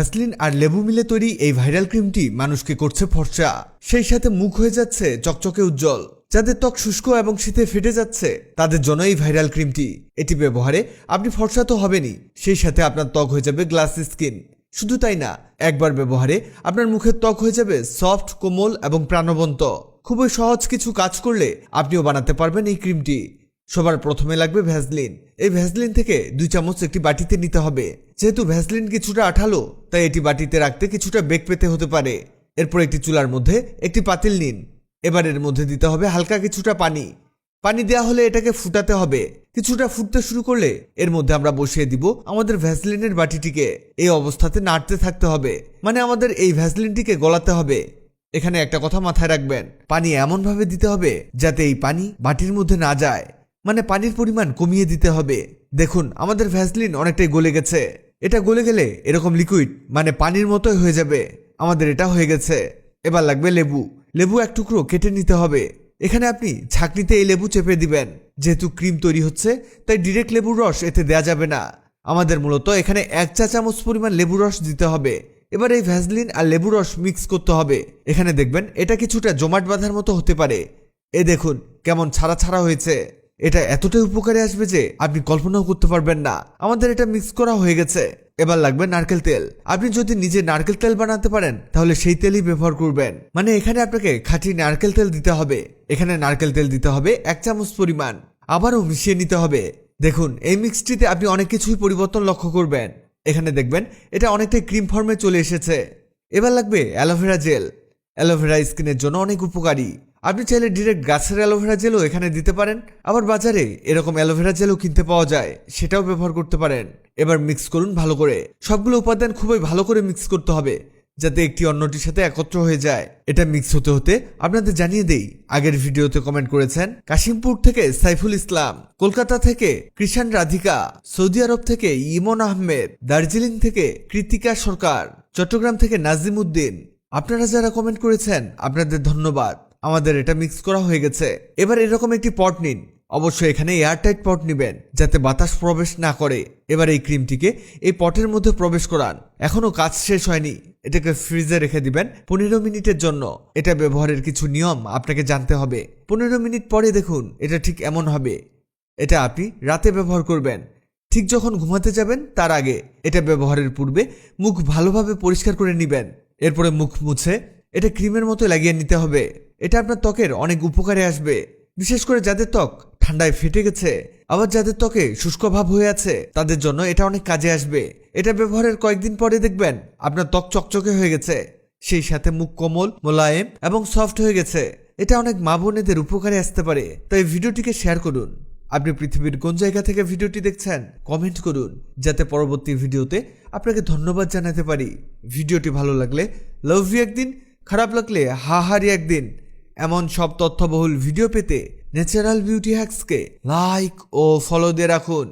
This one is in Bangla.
ভ্যাসলিন আর লেবু মিলে তৈরি এই ভাইরাল ক্রিমটি মানুষকে করছে ফর্সা। সেই সাথে মুখ হয়ে যাচ্ছে চকচকে উজ্জ্বল। যাদের ত্বক শুষ্ক এবং শীতে ফেটে যাচ্ছে, তাদের জন্য এই ভাইরাল ক্রিমটি। এটি ব্যবহারে আপনি ফর্সা তো হবেনই, সেই সাথে আপনার ত্বক হয়ে যাবে গ্লাস স্কিন। শুধু তাই না, একবার ব্যবহারে আপনার মুখের ত্বক হয়ে যাবে সফট, কোমল এবং প্রাণবন্ত। খুবই সহজ কিছু কাজ করলে আপনিও বানাতে পারবেন এই ক্রিমটি। সবার প্রথমে লাগবে ভ্যাসলিন। এই ভ্যাসলিন থেকে দুই চামচ একটি বাটিতে নিতে হবে। যেহেতু ভ্যাসলিন কিছুটা আঠালো, তাই এটি বাটিতে রাখতে কিছুটা বেগ পেতে হতে পারে। এরপর একটি চুলার মধ্যে একটি পাতিল নিন। এবার এর মধ্যে দিতে হবে হালকা কিছুটা পানি। পানি দেওয়া হলে এটাকে ফুটাতে হবে। কিছুটা ফুটতে শুরু করলে এর মধ্যে আমরা বসিয়ে দিব আমাদের ভ্যাসলিনের বাটিটিকে। এই অবস্থাতে নাড়তে থাকতে হবে। মানে আমাদের এই ভ্যাসলিনটিকে গলাতে হবে। এখানে একটা কথা মাথায় রাখবেন। পানি এমনভাবে দিতে হবে যাতে এই পানি বাটির মধ্যে না যায়। মানে পানির পরিমাণ কমিয়ে দিতে হবে। দেখুন, আমাদের ভ্যাসলিন অনেকটাই গলে গেছে। এটা গলে গেলে এরকম লিকুইড মানে পানির মতোই হয়ে যাবে। আমাদের এটা হয়ে গেছে। এবার লাগবে লেবু। লেবু এক টুকরো কেটে নিতে হবে। এখানে আপনি ছাকনিতে এই লেবু চেপে দিবেন। যেহেতু ক্রিম তৈরি হচ্ছে, তাই ডিরেক্ট লেবুর রস এতে দেয়া যাবে না। আমাদের মূলত এখানে এক চা চামচ পরিমাণ লেবু রস দিতে হবে। এবার এই ভ্যাসলিন আর লেবু রস মিক্স করতে হবে। এখানে দেখবেন, এটা কিছুটা জমাট বাঁধার মতো হতে পারে। এ দেখুন, কেমন ছাড়া ছাড়া হয়েছে। এটা এতটাই উপকারে আসবে যে আপনি কল্পনাও করতে পারবেন না। আমাদের এটা মিক্স করা হয়ে গেছে। এবার লাগবে নারকেল তেল। আপনি যদি নিজে নারকেল তেল বানাতে পারেন, তাহলে সেই তেলই ব্যবহার করবেন। মানে এখানে আপনাকে খাঁটি নারকেল তেল দিতে হবে। এখানে নারকেল তেল দিতে হবে এক চামচ পরিমাণ। আবারও মিশিয়ে নিতে হবে। দেখুন, এই মিক্সটিতে আপনি অনেক কিছুই পরিবর্তন লক্ষ্য করবেন। এখানে দেখবেন, এটা অনেকটাই ক্রিম ফর্মে চলে এসেছে। এবার লাগবে অ্যালোভেরা জেল। অ্যালোভেরা স্কিনের জন্য অনেক উপকারী। আপনি চাইলে ডিরেক্ট গাছের অ্যালোভেরা জেলও এখানে দিতে পারেন। আবার বাজারে এরকম অ্যালোভেরা জেলও কিনতে পাওয়া যায়, সেটাও ব্যবহার করতে পারেন। এবার মিক্স করুন ভালো করে। সবগুলো উপাদান খুবই ভালো করে মিক্স করতে হবে, যাতে একটি অন্যটির সাথে একত্র হয়ে যায়। এটা মিক্স হতে হতে আপনাদের জানিয়ে দেই, আগের ভিডিওতে কমেন্ট করেছেন কাশিমপুর থেকে সাইফুল ইসলাম, কলকাতা থেকে কৃষাণ রাধিকা, সৌদি আরব থেকে ইমন আহমেদ, দার্জিলিং থেকে কৃতিকা সরকার, চট্টগ্রাম থেকে নাজিম উদ্দিন আপনারা যারা কমেন্ট করেছেন, আপনাদের ধন্যবাদ। আমাদের এটা মিক্স করা হয়ে গেছে। এবার এরকম একটি পট নিন। অবশ্যই এখানে এয়ারটাইট পট নেবেন, যাতে বাতাস প্রবেশ না করে। এবার এই ক্রিমটিকে এই পটের মধ্যে প্রবেশ করান। এখনও কাজ শেষ হয়নি। এটাকে ফ্রিজে রেখে দিবেন পনেরো মিনিটের জন্য। এটা ব্যবহারের কিছু নিয়ম আপনাকে জানতে হবে। পনেরো মিনিট পরে দেখুন, এটা ঠিক এমন হবে। এটা আপনি রাতে ব্যবহার করবেন। ঠিক যখন ঘুমাতে যাবেন, তার আগে এটা ব্যবহারের পূর্বে মুখ ভালোভাবে পরিষ্কার করে নেবেন। এরপরে মুখ মুছে, এটা ক্রিমের মতো লাগিয়ে নিতে হবে। এটা আপনার ত্বকের অনেক উপকারে আসবে। বিশেষ করে যাদের ত্বক ঠান্ডায় ফেটে গেছে, আবার যাদের ত্বকে শুষ্ক ভাব হয়ে আছে, তাদের জন্য এটা অনেক কাজে আসবে। এটা ব্যবহারের কয়েকদিন পরে দেখবেন আপনার ত্বক চকচকে হয়ে গেছে। সেই সাথে মুখ কোমল, মোলায়েম এবং সফট হয়ে গেছে। এটা অনেক মা বোনেদের উপকারে আসতে পারে। তাই ভিডিওটিকে শেয়ার করুন। আপনি পৃথিবীর কোন জায়গা থেকে ভিডিওটি দেখছেন, কমেন্ট করুন, যাতে পরবর্তী ভিডিওতে আপনাকে ধন্যবাদ জানাতে পারি। ভিডিওটি ভালো লাগলে, লাভ ইউ একদিন, খারাপ লাগলে, হাহারি একদিন। এমন সব তথ্যবহুল ভিডিও পেতে ন্যাচারাল বিউটি হ্যাক্সকে লাইক ও ফলো দিয়ে রাখুন।